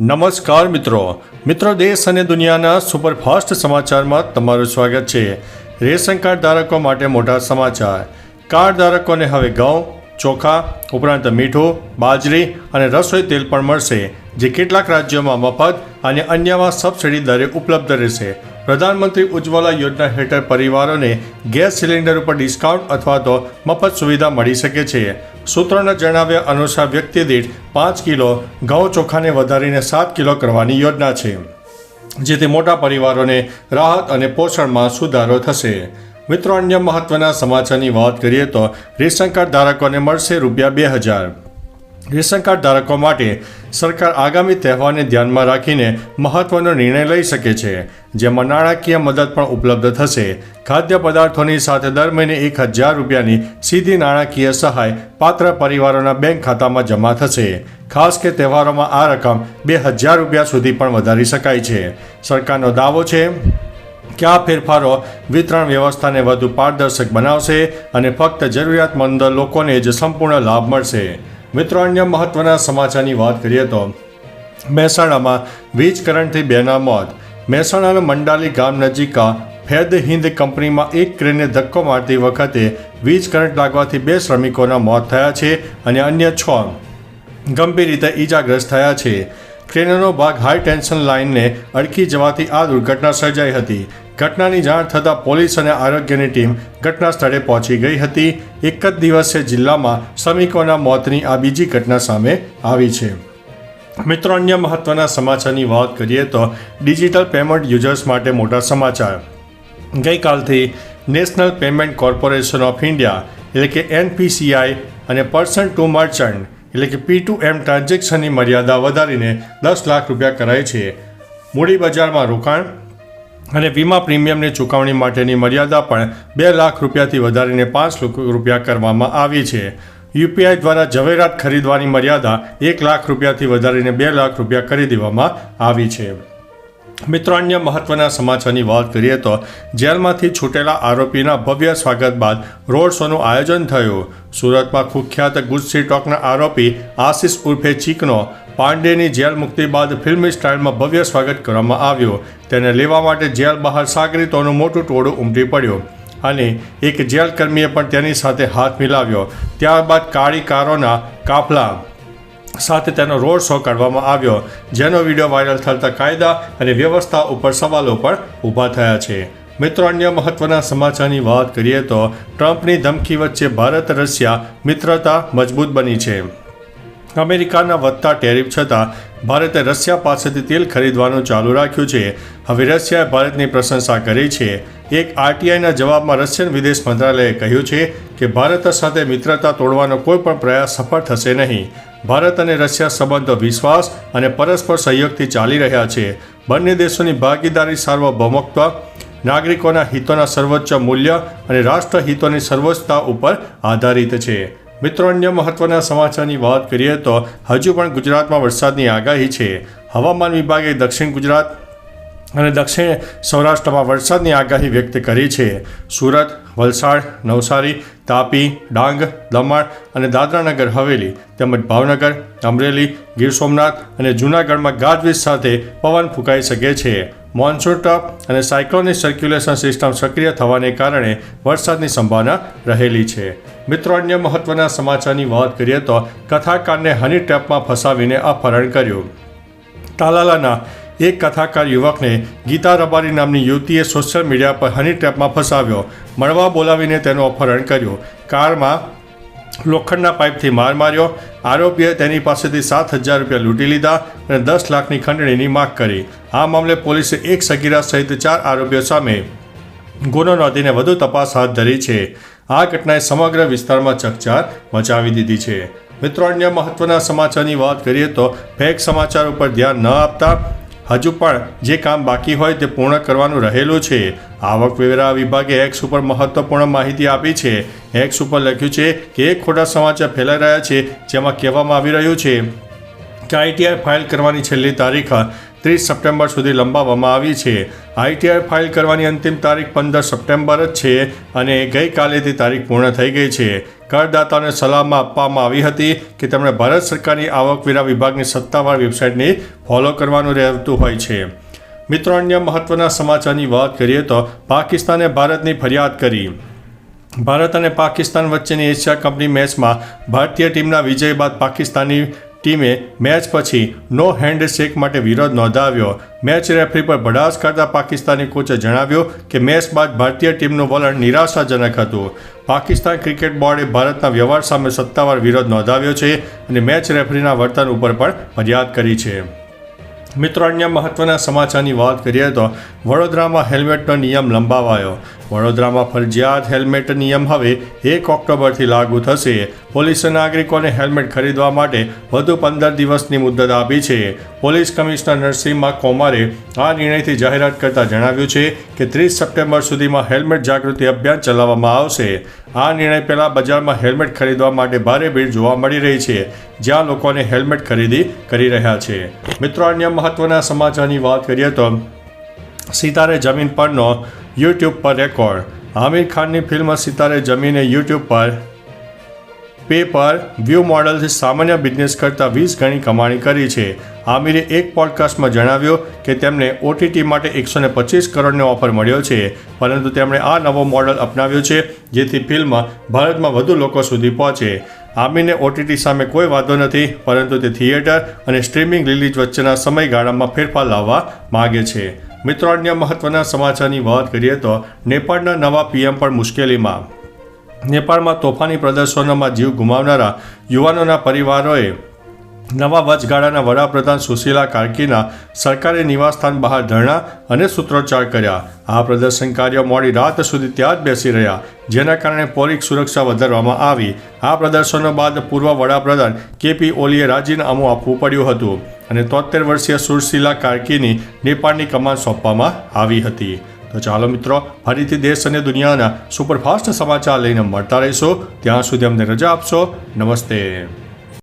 નમસ્કાર મિત્રો. મિત્રો દેશ અને દુનિયાના સુપરફાસ્ટ સમાચારમાં તમારું સ્વાગત છે. રેશન કાર્ડ ધારકો માટે મોટા સમાચાર. કાર્ડ ધારકોને હવે ઘઉં, ચોખા, ઉપરાંત મીઠું, બાજરી અને રસોઈ તેલ પણ મળશે, જે કેટલાક રાજ્યોમાં મફત અને અન્યમાં સબસિડી દરે ઉપલબ્ધ રહેશે. પ્રધાનમંત્રી ઉજ્જવલા યોજના હેઠળ પરિવારોને ગેસ સિલિન્ડર ઉપર ડિસ્કાઉન્ટ અથવા તો મફત સુવિધા મળી શકે છે. સૂત્રોના જણાવ્યા અનુસાર વ્યક્તિ દીઠ પાંચ કિલો ઘઉં ચોખાને વધારીને સાત કિલો કરવાની યોજના છે, જેથી મોટા પરિવારોને રાહત અને પોષણમાં સુધારો થશે. મિત્રો, અન્ય મહત્વના સમાચારની વાત કરીએ તો રેશન કાર્ડ ધારકોને મળશે રૂપિયા બે હજાર. રેશન કાર્ડ ધારકો માટે સરકાર આગામી તહેવારને ધ્યાનમાં રાખીને મહત્વનો નિર્ણય લઈ શકે છે. જેમાં નાણાકીય મદદ પણ ઉપલબ્ધ થશે. ખાદ્ય પદાર્થોની સાથે દર મહિને એક હજાર રૂપિયાની સીધી નાણાકીય સહાય પાત્ર પરિવારોના બેંક ખાતામાં જમા થશે. ખાસ કે તહેવારોમાં આ રકમ બે હજાર રૂપિયા સુધી પણ વધારી શકાય છે. સરકારનો દાવો છે કે આ ફેરફારો વિતરણ વ્યવસ્થાને વધુ પારદર્શક બનાવશે અને ફક્ત જરૂરિયાતમંદ લોકોને જ સંપૂર્ણ લાભ મળશે. મિત્રો, અન્ય મહત્વના સમાચારની વાત કરીએ તો મહેસાણામાં વીજ કરંટથી બેના મોત. મહેસાણાના મંડાલી ગામ નજીકા ફેદ હિન્દ કંપનીમાં એક ક્રેનને ધક્કો મારતી વખતે વીજ કરંટ લાગવાથી બે શ્રમિકોના મોત થયા છે અને અન્ય છ ગંભીર રીતે ઈજાગ્રસ્ત થયા છે. ક્રેનનો ભાગ હાઈ ટેન્શન લાઇનને અડકી જવાથી આ દુર્ઘટના સર્જાઈ હતી. ઘટનાની જાણ થતાં પોલીસ અને આરોગ્યની ટીમ ઘટના સ્થળે પહોંચી ગઈ હતી. એક જ દિવસે જિલ્લામાં શ્રમિકોના મોતની આ બીજી ઘટના સામે આવી છે. મિત્રો, અન્ય મહત્વના સમાચારની વાત કરીએ તો ડિજિટલ પેમેન્ટ યુઝર્સ માટે મોટા સમાચાર. ગઈકાલથી National Payment Corporation of India, એટલે કે એનપીસીઆઈ અને પર્સન ટુ મર્ચન્ટ, એટલે કે પી ટુ એમ ટ્રાન્ઝેક્શનની મર્યાદા વધારીને દસ લાખ રૂપિયા કરાય છે. મૂડી બજારમાં રોકાણ અને વીમા પ્રીમિયમની ચૂકવણી માટેની મર્યાદા પણ બે લાખ રૂપિયાથી વધારીને પાંચ રૂપિયા કરવામાં આવી છે. યુપીઆઈ દ્વારા ઝવેરાત ખરીદવાની મર્યાદા એક લાખ રૂપિયાથી વધારીને બે લાખ રૂપિયા કરી દેવામાં આવી છે. મિત્રો, અન્ય મહત્વના સમાચારની વાત કરીએ તો જેલમાંથી છૂટેલા આરોપીના ભવ્ય સ્વાગત બાદ રોડ શોનું આયોજન થયું. સુરતમાં કુખ્યાત ગુજસી ટોકના આરોપી આશિષ ઉર્ફે ચીકનો પાંડેની જેલ મુક્તિ બાદ ફિલ્મી સ્ટાઇલમાં ભવ્ય સ્વાગત કરવામાં આવ્યું. તેને લેવા માટે જેલ બહાર સાગરીતોનું મોટું ટોળું ઉમટી પડ્યું અને એક જેલકર્મીએ પણ તેની સાથે હાથ મિલાવ્યો. ત્યારબાદ કાળી કારોના કાફલા સાથે તેનો રોડ શો કાઢવામાં આવ્યો, જેનો વીડિયો વાયરલ થતા કાયદા અને વ્યવસ્થા ઉપર સવાલો પણ ઊભા થયા છે. મિત્રો, અન્ય મહત્વના સમાચારની વાત કરીએ તો ટ્રમ્પની ધમકી વચ્ચે ભારત રશિયા મિત્રતા મજબૂત બની છે. અમેરિકાના વધતા ટેરિફ છતાં ભારતે રશિયા પાસેથી તેલ ખરીદવાનું ચાલુ રાખ્યું છે. હવે રશિયાએ ભારતની પ્રશંસા કરી છે. એક આરટીઆઈના જવાબમાં રશિયન વિદેશ મંત્રાલયે કહ્યું છે કે ભારત સાથે મિત્રતા તોડવાનો કોઈ પણ પ્રયાસ સફળ થશે નહીં. ભારત અને રશિયા સંબંધો વિશ્વાસ અને પરસ્પર સહયોગથી ચાલી રહ્યા છે. બંને દેશોની ભાગીદારી સાર્વભૌમત્વ, નાગરિકોના હિતોના સર્વોચ્ચ મૂલ્ય અને રાષ્ટ્રહિતોની સર્વોચ્ચતા ઉપર આધારિત છે. મિત્રો, અન્ય મહત્વના સમાચારની વાત કરીએ તો હજુ પણ ગુજરાતમાં વરસાદની આગાહી છે. હવામાન વિભાગે દક્ષિણ ગુજરાત અને દક્ષિણ સૌરાષ્ટ્રમાં વરસાદની આગાહી વ્યક્ત કરી છે. સુરત, વલસાડ, નવસારી, તાપી, ડાંગ, દમણ અને દાદરાનગર, હવેલી તેમજ ભાવનગર, અમરેલી, ગીર સોમનાથ અને જૂનાગઢમાં ગાજવીજ સાથે પવન ફૂંકાઈ શકે છે. મોન્સૂન ટપ અને સાયક્લોનિક સર્ક્યુલેશન સિસ્ટમ સક્રિય થવાને કારણે વરસાદની સંભાવના રહેલી છે. મિત્રો, અન્ય મહત્વના સમાચારની વાત કરીએ તો કથાકારને હની ટ્રેપમાં ફસાવીને અપહરણ કર્યું. તાલાલાના એક કથાકાર યુવકને ગીતા રબારી નામની યુવતીએ સોશિયલ મીડિયા પર હની ટ્રેપમાં ફસાવ્યો. મળવા બોલાવીને તેનું અપહરણ કર્યું. કારમાં લોખંડના પાઇપથી માર માર્યો. આરોપીએ તેની પાસેથી સાત હજાર રૂપિયા લૂંટી લીધા અને દસ લાખની ખંડણીની માગ કરી. આ મામલે પોલીસે એક સગીરા સહિત ચાર આરોપીઓ સામે ગુનો નોંધીને વધુ તપાસ હાથ ધરી છે. આ ઘટનાએ સમગ્ર વિસ્તારમાં ચકચાર મચાવી દીધી છે. મિત્રો, અન્ય મહત્વના સમાચારની વાત કરીએ તો ફેક સમાચાર ઉપર ધ્યાન ન આપતા હજુ પણ જે કામ બાકી હોય તે પૂર્ણ કરવાનું રહેલું છે. આવકવેરા વિભાગે એક્સ ઉપર મહત્વપૂર્ણ માહિતી આપી છે. એક્સ ઉપર લખ્યું છે કે એક ખોટા સમાચાર ફેલાઈ રહ્યા છે, જેમાં કહેવામાં આવી રહ્યું છે કે આઈટીઆઈ ફાઇલ કરવાની છેલ્લી તારીખ ત્રીસ સપ્ટેમ્બર સુધી લંબાવવામાં આવી છે. આઈટીઆર ફાઇલ કરવાની અંતિમ તારીખ પંદર સપ્ટેમ્બર જ છે અને ગઈકાલે તે તારીખ પૂર્ણ થઈ ગઈ છે. કરદાતાઓને સલાહમાં આપવામાં આવી હતી કે તેમણે ભારત સરકારની આવકવેરા વિભાગની સત્તાવાર વેબસાઇટને ફોલો કરવાનું રહેતું હોય છે. મિત્રો, અન્ય મહત્વના સમાચારની વાત કરીએ તો પાકિસ્તાને ભારતની ફરિયાદ કરી. ભારત અને પાકિસ્તાન વચ્ચેની એશિયા કપની મેચમાં ભારતીય ટીમના વિજય બાદ પાકિસ્તાની ટીમે મેચ પછી નો હેન્ડ શેક માટે વિરોધ નોંધાવ્યો. મેચ રેફરી પર ભડાસ કરતા પાકિસ્તાની કોચે જણાવ્યું કે મેચ બાદ ભારતીય ટીમનું વલણ નિરાશાજનક હતું. પાકિસ્તાન ક્રિકેટ બોર્ડે ભારતના વ્યવહાર સામે સત્તાવાર વિરોધ નોંધાવ્યો છે અને મેચ રેફરીના વર્તન ઉપર પણ ફરિયાદ કરી છે. મિત્રો, અન્ય મહત્વના સમાચારની વાત કરીએ તો વડોદરામાં હેલ્મેટનો નિયમ લંબાવાયો. વડોદરામાં ફરજિયાત હેલ્મેટ નિયમ હવે એક ઓક્ટોબરથી લાગુ થશે. પોલીસે નાગરિકોને હેલ્મેટ ખરીદવા માટે વધુ પંદર દિવસની મુદત આપી છે. પોલીસ કમિશનર નરસિંહ કોમારે આ નિર્ણયથી જાહેરાત કરતા જણાવ્યું છે કે ત્રીસ સપ્ટેમ્બર સુધીમાં હેલ્મેટ જાગૃતિ અભિયાન ચલાવવામાં આવશે. આ નિર્ણય પહેલાં બજારમાં હેલ્મેટ ખરીદવા માટે ભારે ભીડ જોવા મળી રહી છે. જ્યાં લોકોને હેલ્મેટ ખરીદી કરી રહ્યા છે. મિત્રો, અન્ય મહત્વના સમાચારની વાત કરીએ તો સિતારે જમીન પરનો યુટ્યુબ પર રેકોર્ડ. આમિર ખાનની ફિલ્મ સિતારે જમીને યુટ્યુબ પર પે પર વ્યૂ મોડલથી સામાન્ય બિઝનેસ કરતાં વીસ ગણી કમાણી કરી છે. આમિરે એક પોડકાસ્ટમાં જણાવ્યું કે તેમને ઓટીટી માટે એકસો ને પચીસ કરોડનો ઓફર મળ્યો છે, પરંતુ તેમણે આ નવો મોડલ અપનાવ્યો છે, જેથી ફિલ્મ ભારતમાં વધુ લોકો સુધી પહોંચે. આમિરને ઓટીટી સામે કોઈ વાંધો નથી, પરંતુ તે થિયેટર અને સ્ટ્રીમિંગ રિલીઝ વચ્ચેના સમયગાળામાં ફેરફાર લાવવા માગે છે. મિત્રો, અન્ય મહત્વના સમાચારની વાત કરીએ તો નેપાળના નવા પીએમ પણ મુશ્કેલીમાં. નેપાળમાં તોફાની પ્રદર્શનોમાં જીવ ગુમાવનારા યુવાનોના પરિવારોએ નવા વચગાળાના વડાપ્રધાન સુશીલા કાર્કીના સરકારી નિવાસસ્થાન બહાર ધરણા અને સૂત્રોચ્ચાર કર્યા. આ પ્રદર્શનકારીઓ મોડી રાત સુધી ત્યાં જ બેસી રહ્યા, જેના કારણે પોલીસ સુરક્ષા વધારવામાં આવી. આ પ્રદર્શનો બાદ પૂર્વ વડાપ્રધાન કેપી ઓલીએ રાજીનામું આપવું પડ્યું હતું. અને તોતેર વર્ષીય સુરશીલા કાર્કીની નેપાળની કમાન સોંપવામાં આવી હતી. તો ચાલો મિત્રો, ફરીથી દેશ અને દુનિયાના સુપરફાસ્ટ સમાચાર લઈને મળતા રહીશું. ત્યાં સુધી અમને રજા આપશો. નમસ્તે.